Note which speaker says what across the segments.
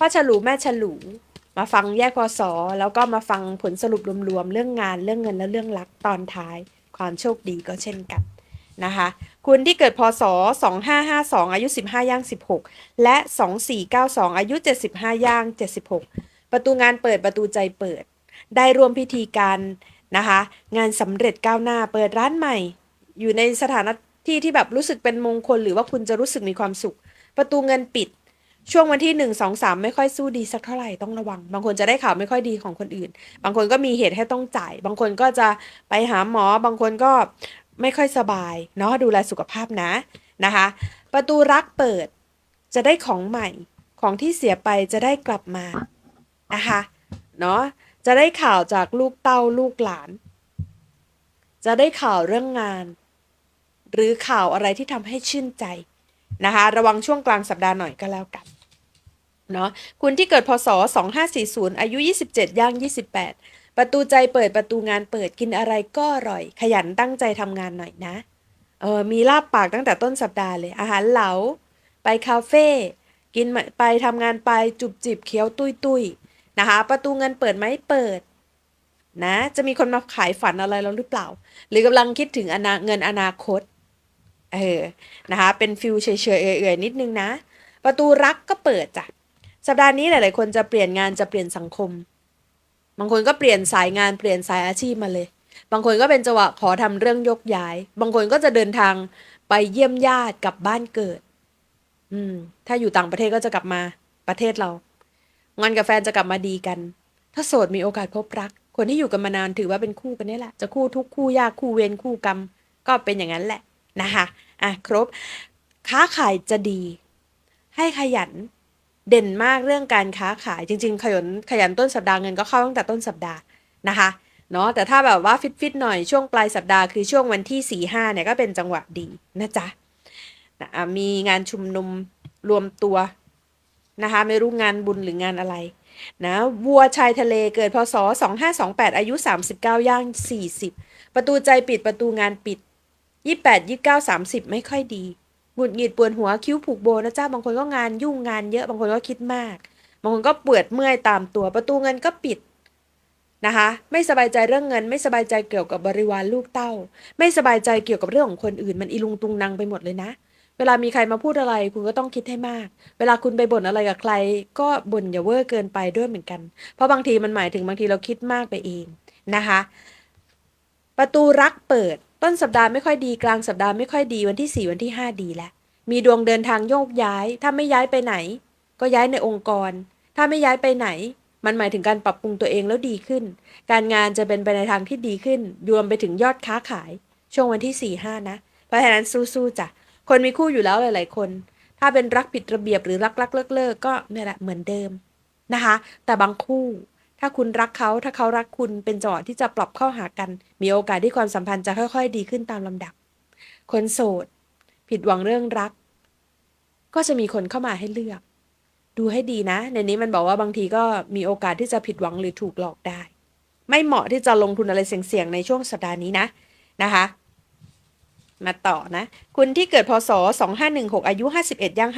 Speaker 1: พ่อฉลูแม่ฉลูมาฟังแยกพศแล้วก็มาฟังผลสรุปรวมๆเรื่องงานเรื่องเงินและเรื่องรักตอนท้าย ความโชคดีก็เช่นกันนะคะคุณที่เกิดพศ 2552 อายุ 15 ย่าง 16 และ 2492 อายุ 75 ย่าง 76 ประตูงานเปิดประตูใจเปิด ได้ร่วมพิธีการนะคะงานสำเร็จก้าวหน้าเปิดร้านใหม่ อยู่ในสถานที่ที่แบบรู้สึกเป็นมงคล หรือว่าคุณจะรู้สึกมีความสุข ประตูเงินปิด ช่วงวันที่หนึ่งสองสามไม่ค่อยสู้ดีสักเท่าไหร่ต้องระวัง บางคนจะได้ข่าวไม่ค่อยดีของคนอื่น บางคนก็มีเหตุให้ต้องจ่าย บางคนก็จะไปหาหมอ บางคนก็ไม่ค่อยสบายเนาะดูแลสุขภาพนะนะคะ ประตูรักเปิดจะได้ของใหม่ของที่เสียไปจะได้กลับมานะคะเนาะจะได้ข่าวจากลูกเต้าลูกหลาน จะได้ข่าวเรื่องงาน หรือข่าวอะไรที่ทำให้ชื่นใจนะคะ ระวังช่วงกลางสัปดาห์หน่อยก็แล้วกัน เนาะคุณที่เกิดพศ 2540 อายุ 27 ย่าง 28 ประตูใจเปิดประตูงานเปิดกินอะไรก็อร่อย ขยันตั้งใจทำงานหน่อยนะ เออมีลาบปากตั้งแต่ต้นสัปดาห์เลย อาหารเหลา ไปคาเฟ่กินไปทำงานไปจุบจิบเคี้ยวตุยตุยนะคะ ประตูเงินเปิดไหมเปิดนะจะมีคนมาขายฝันอะไรเราหรือเปล่า หรือกำลังคิดถึงอนาเงินอนาคตเออนะคะเป็นฟิลเฉยๆเอื่อยๆนิดนึงนะ ประตูรักก็เปิดจ้ะ สัปดาห์นี้หลาย ๆ คนจะเปลี่ยนงานจะเปลี่ยนสังคม บางคนก็เปลี่ยนสายงานเปลี่ยนสายอาชีพมาเลย บางคนก็เป็นจังหวะขอทำเรื่องยกย้าย บางคนก็จะเดินทางไปเยี่ยมญาติกลับบ้านเกิด อืม ถ้าอยู่ต่างประเทศก็จะกลับมาประเทศเรางอนกับแฟนจะกลับมาดีกัน ถ้าโสดมีโอกาสพบรัก คนที่อยู่กันมานานถือว่าเป็นคู่กันนี่แหละ จะคู่ทุกคู่ยากคู่เวรคู่กรรม ก็เป็นอย่างนั้นแหละนะคะ อะครบ ค้าขายจะดี ให้ขยัน เด่นมากเรื่องการค้าขายจริง ๆ ขยันขยันต้นสัปดาห์เงินก็เข้าตั้งแต่ต้นสัปดาห์นะคะเนาะแต่ถ้าแบบว่าฟิตๆหน่อยช่วงปลายสัปดาห์คือช่วงวันที่4ี่ห้าเนี่ยก็เป็นจังหวะดีนะจ๊ะนะมีงานชุมนุมรวมตัวนะคะไม่รู้งานบุญหรืองานอะไรนะวัวชายทะเลเกิดพศ 2528 อายุ 39 ย่าง 40 ประตูใจปิดประตูงานปิด 28 29 30 ไม่ค่อยดี หงุดหงิดปวดหัวคิ้วผูกโบนะจ้าบางคนก็งานยุ่งงานเยอะบางคนก็คิดมาก บางคนก็ปวดเมื่อยตามตัวประตูเงินก็ปิดนะคะ ไม่สบายใจเรื่องเงิน ไม่สบายใจเกี่ยวกับบริวารลูกเต้า ไม่สบายใจเกี่ยวกับเรื่องของคนอื่น มันอีลุงตุงนางไปหมดเลยนะ เวลามีใครมาพูดอะไร คุณก็ต้องคิดให้มาก เวลาคุณไปบ่นอะไรกับใคร ก็บ่นอย่าเวอร์เกินไปด้วยเหมือนกัน เพราะบางทีมันหมายถึงบางทีเราคิดมากไปเองนะคะ ประตูรักเปิด ต้นสัปดาห์ไม่ค่อยดีกลางสัปดาห์ไม่ค่อยดีวันที่ 4 วันที่ 5 ดีแล้ว มีดวงเดินทางโยกย้าย ถ้าไม่ย้ายไปไหน ก็ย้ายในองค์กร ถ้าไม่ย้ายไปไหน มันหมายถึงการปรับปรุงตัวเองแล้วดีขึ้น การงานจะเป็นไปในทางที่ดีขึ้นรวมไปถึงยอดค้าขาย ช่วงวันที่ 4 5 นะ เพราะฉะนั้นสู้ๆจ้ะคนมีคู่อยู่แล้วหลาย ๆ คน ถ้าเป็นรักผิดระเบียบหรือรักรักเลิกเลิกก็เนี่ยแหละเหมือนเดิมนะคะ แต่บางคู่ ถ้าคุณรักเขาถ้าเขารักคุณเป็นจังหวะที่จะปรับเข้าหากัน มีโอกาสที่ความสัมพันธ์จะค่อย ๆ ดีขึ้นตามลำดับ คนโสด ผิดหวังเรื่องรัก ก็จะมีคนเข้ามาให้เลือก ดูให้ดีนะ ในนี้มันบอกว่าบางทีก็มีโอกาสที่จะผิดหวังหรือถูกหลอกได้ ไม่เหมาะที่จะลงทุนอะไรเสี่ยงๆในช่วงสัปดาห์นี้นะนะคะ มาต่อนะ คุณที่เกิดพศ 2516 อายุ 51ย่าง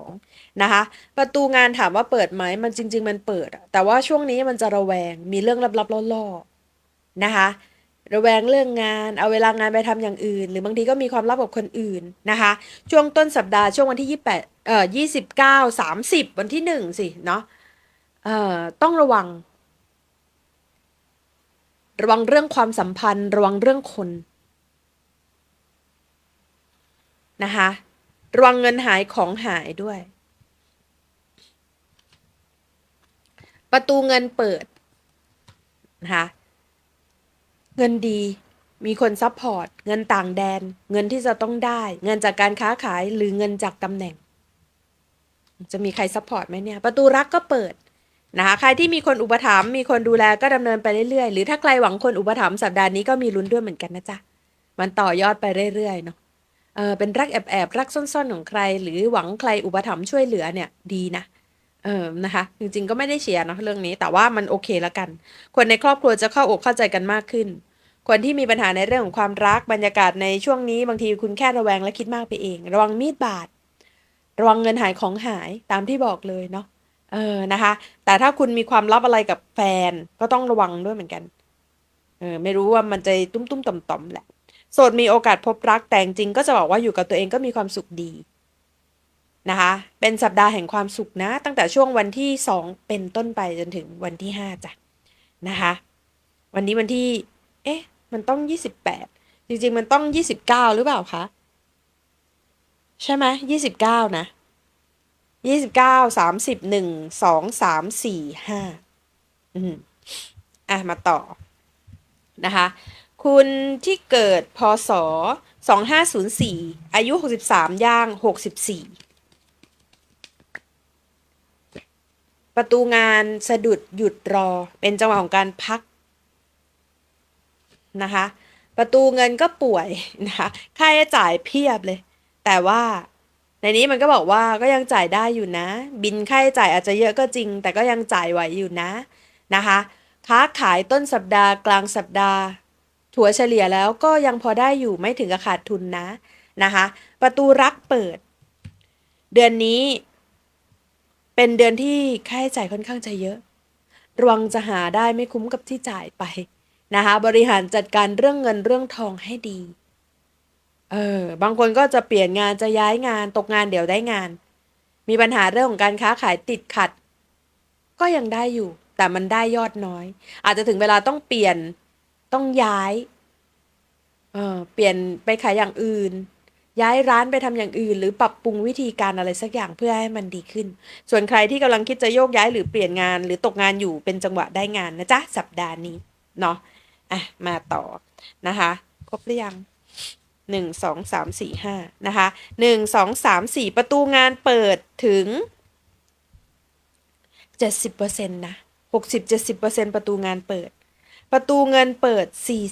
Speaker 1: 52 นะคะ ประตูงานถามว่าเปิดไหม มันจริง ๆ มันเปิด แต่ว่าช่วงนี้มันจะระแวง มีเรื่องลับๆล่อๆ นะคะ ระแวงเรื่องงาน เอาเวลางานไปทำอย่างอื่น หรือบางทีก็มีความลับกับคนอื่นนะคะ ช่วงต้นสัปดาห์ช่วงวันที่ 28 เอ่อ 29 30 วันที่ 1 สิ เนาะเอ่อ ต้องระวัง ระวังเรื่องความสัมพันธ์ ระวังเรื่องคน นะคะระวังเงินหายของหายด้วย ประตูเงินเปิดนะคะเงินดีมีคนซัพพอร์ต เงินต่างแดน เงินที่จะต้องได้ เงินจากการค้าขายหรือเงินจากตำแหน่ง จะมีใครซัพพอร์ตไหมเนี่ย ประตูรักก็เปิดนะคะใครที่มีคนอุปถัมภ์มีคนดูแลก็ดำเนินไปเรื่อยๆ หรือถ้าใครหวังคนอุปถัมภ์สัปดาห์นี้ก็มีลุ้นด้วยเหมือนกันนะจ๊ะ มันต่อยอดไปเรื่อยๆเนาะ เออเป็นรักแอบๆ รักซ่อนๆ ของใคร หรือหวังใครอุปถัมภ์ช่วยเหลือเนี่ยดีนะเออนะคะ จริงๆก็ไม่ได้เชียร์เนาะเรื่องนี้ แต่ว่ามันโอเคล้วกัน คนในครอบครัวจะเข้าอกเข้าใจกันมากขึ้น คนที่มีปัญหาในเรื่องของความรักบรรยากาศในช่วงนี้บางทีคุณแค่ระแวงและคิดมากไปเอง ระวังมีดบาดระวังเงินหายของหายตามที่บอกเลยเนาะเออนะคะ แต่ถ้าคุณมีความลับอะไรกับแฟนก็ต้องระวังด้วยเหมือนกันเออไม่รู้ว่ามันจะตุ้มตุ้มต่อมต่อมๆแหละ โสดมีโอกาสพบรักแต่จริงก็จะบอกว่าอยู่กับตัวเองก็มีความสุขดีนะคะ เป็นสัปดาห์แห่งความสุขนะ ตั้งแต่ช่วงวันที่สองเป็นต้นไปจนถึงวันที่ห้าจ้ะนะคะ วันนี้วันที่ เอ๊ะ มันต้องยี่สิบแปดจริงๆ มันต้องยี่สิบเก้าหรือเปล่าคะ ใช่ไหมยี่สิบเก้านะยี่สิบเก้าสามสิบหนึ่งสองสามสี่ห้าอืมอะมาต่อนะคะ คุณที่เกิดพศ 2504 อายุ 63 ย่าง 64 ประตูงานสะดุดหยุดรอเป็นจังหวะของการพักนะคะ ประตูเงินก็ป่วยนะคะค่าใช้จ่ายเพียบเลย แต่ว่าในนี้มันก็บอกว่าก็ยังจ่ายได้อยู่นะ บินค่าใช้จ่ายอาจจะเยอะก็จริง แต่ก็ยังจ่ายไหวอยู่นะนะคะ ค้าขายต้นสัปดาห์กลางสัปดาห์ ถัวเฉลี่ยแล้วก็ยังพอได้อยู่ไม่ถึงกับขาดทุนนะนะคะ ประตูรักเปิด เดือนนี้ เป็นเดือนที่ค่าใช้จ่ายค่อนข้างจะเยอะ ระวังจะหาได้ไม่คุ้มกับที่จ่ายไปนะคะ บริหารจัดการเรื่องเงินเรื่องทองให้ดีเออบางคนก็จะเปลี่ยนงานจะย้ายงานตกงานเดี๋ยวได้งาน มีปัญหาเรื่องของการค้าขายติดขัด ก็ยังได้อยู่ แต่มันได้ยอดน้อย อาจจะถึงเวลาต้องเปลี่ยน ต้องย้าย เออเปลี่ยนไปขายอย่างอื่น ย้ายร้านไปทำอย่างอื่น หรือปรับปรุงวิธีการอะไรสักอย่างเพื่อให้มันดีขึ้น ส่วนใครที่กำลังคิดจะโยกย้ายหรือเปลี่ยนงาน หรือตกงานอยู่เป็นจังหวะได้งานนะจ๊ะสัปดาห์นี้เนาะอะมาต่อนะคะครบหรือยังหนึ่งสองสามสี่ห้านะคะหนึ่งสองสามสี่ประตูงานเปิดถึงเจ็ดสิบเปอร์เซ็นต์นะหกสิบเจ็ดสิบเปอร์เซ็นต์ประตูงานเปิด ประตูเงินเปิด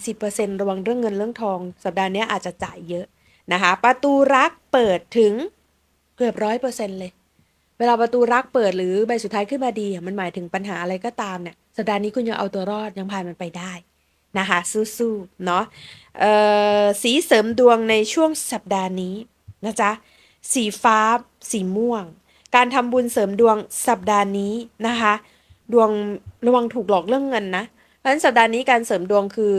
Speaker 1: 40%ระวังเรื่องเงินเรื่องทอง สัปดาห์นี้อาจจะจ่ายเยอะนะคะ ประตูรักเปิดถึงเกือบร้อยเปอร์เซ็นต์เลย เวลาประตูรักเปิดหรือใบสุดท้ายขึ้นมาดี มันหมายถึงปัญหาอะไรก็ตามเนี่ย สัปดาห์นี้คุณยังเอาตัวรอดยังผ่านมันไปได้นะคะสู้ๆเนาะสีเสริมดวงในช่วงสัปดาห์นี้นะจ๊ะสีฟ้า สีม่วง การทำบุญเสริมดวงสัปดาห์นี้นะคะ ดวงระวังถูกหลอกเรื่องเงินนะ ราะฉะนั้นสัปดาห์นี้การเสริมดวงคือ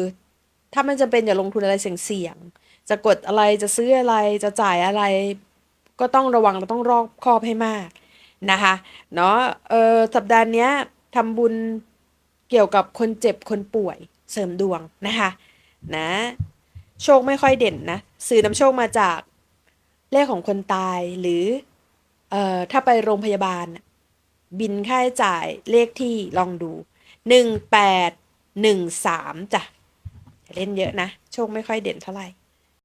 Speaker 1: ถ้ามันจะเป็นอย่าลงทุนอะไรเสี่ยงๆจะกดอะไรจะซื้ออะไรจะจ่ายอะไร ก็ต้องระวังเราต้องรอบคอบให้มากนะคะเนาะเออสัปดาห์นี้ทำบุญเกี่ยวกับคนเจ็บคนป่วยเสริมดวงนะคะนะโชคไม่ค่อยเด่นนะสื่อนำโชคมาจากเลขของคนตายหรือเอ่อถ้าไปโรงพยาบาล บินค่าใช้จ่ายเลขที่ลองดูหนึ่งแปด หนึ่งสามจ้ะเล่นเยอะนะ โชคไม่ค่อยเด่นเท่าไหร่